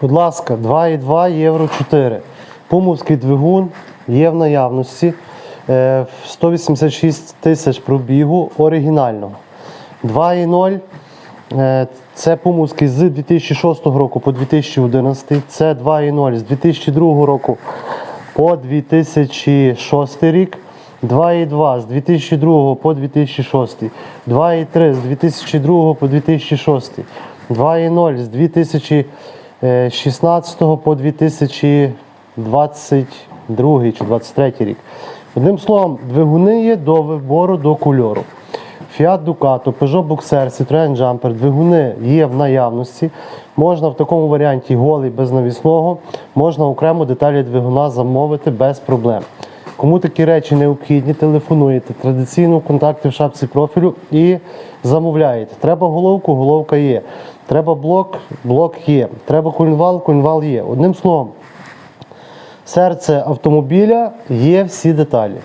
Будь ласка, 2,2 євро 4. Пумовський двигун є в наявності. Е, 186 тисяч пробігу оригінального. 2,0 е, це Пумовський з 2006 року по 2011. Це 2,0 з 2002 року по 2006 рік. 2,2 з 2002 по 2006, 2,3 з 2002 по 2006, 2,0 з 2016 по 2022 чи 2023 рік. Одним словом, двигуни є до вибору до кольору. Fiat Ducato, Peugeot Boxer, Citroen Jumper, двигуни є в наявності. Можна в такому варіанті голий без навісного, можна окремо деталі двигуна замовити без проблем. Кому такі речі необхідні, телефонуєте традиційно контакти в шапці профілю і замовляєте. Треба головку, головка є. Треба блок, блок є. Треба кульнвал, кульнвал є. Одним словом, серце автомобіля є всі деталі.